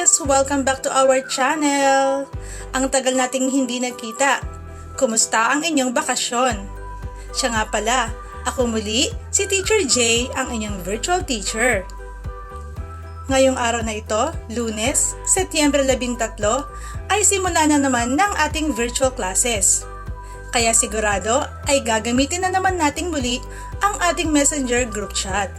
sis! Welcome back to our channel! Ang tagal nating hindi nagkita. Kumusta ang inyong bakasyon? Siya nga pala, ako muli, si Teacher J, ang inyong virtual teacher. Ngayong araw na ito, lunes, Setyembre 13, ay simula na naman ng ating virtual classes. Kaya sigurado ay gagamitin na naman nating muli ang ating messenger group chat.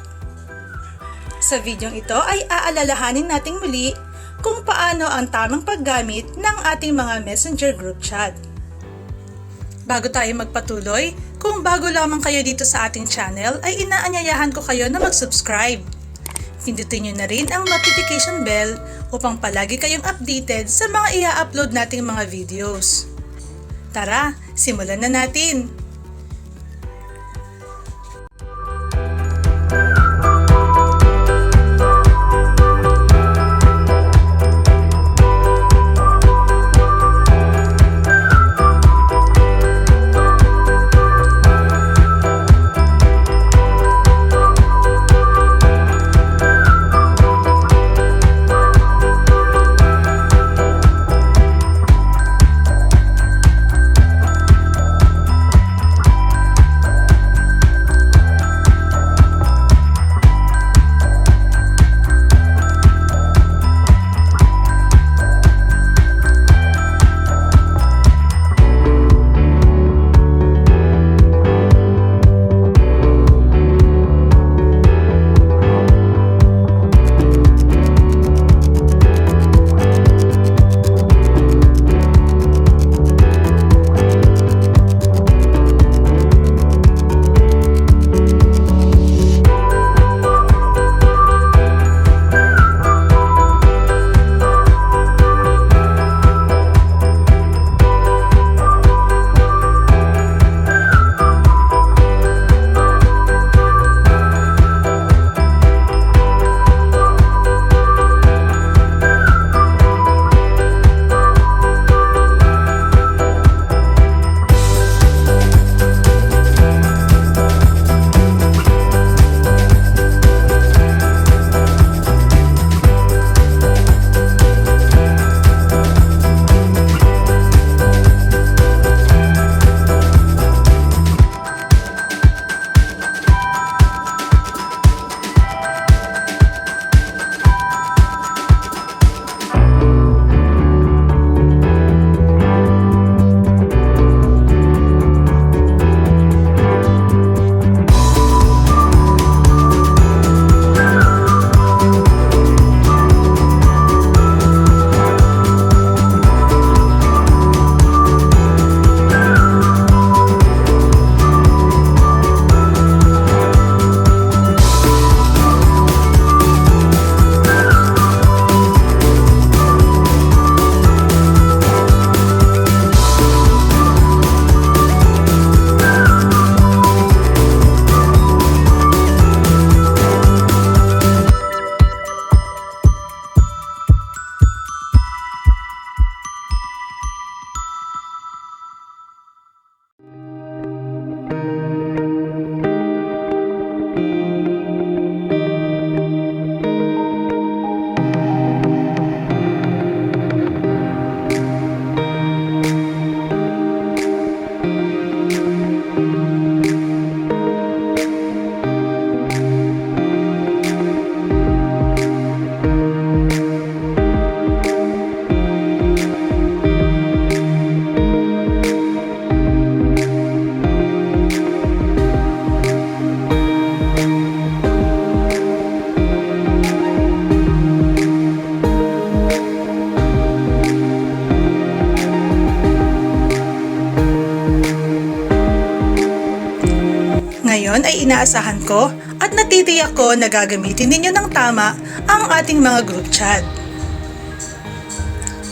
Sa videong ito ay aalalahanin nating muli kung paano ang tamang paggamit ng ating mga messenger group chat. Bago tayo magpatuloy, kung bago lamang kayo dito sa ating channel ay inaanyayahan ko kayo na mag-subscribe. Pindutin nyo na rin ang notification bell upang palagi kayong updated sa mga i-upload nating mga videos. Tara, simulan na natin! Ngayon ay inaasahan ko at natitiyak ko na gagamitin ninyo ng tama ang ating mga group chat.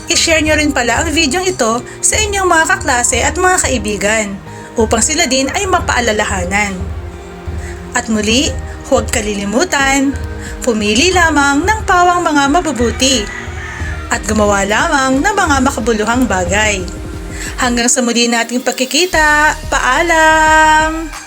I-share nyo rin pala ang video ito sa inyong mga kaklase at mga kaibigan upang sila din ay mapaalalahanan. At muli, huwag kalilimutan, pumili lamang ng pawang mga mabubuti at gumawa lamang ng mga makabuluhang bagay. Hanggang sa muli nating pagkikita, paalam!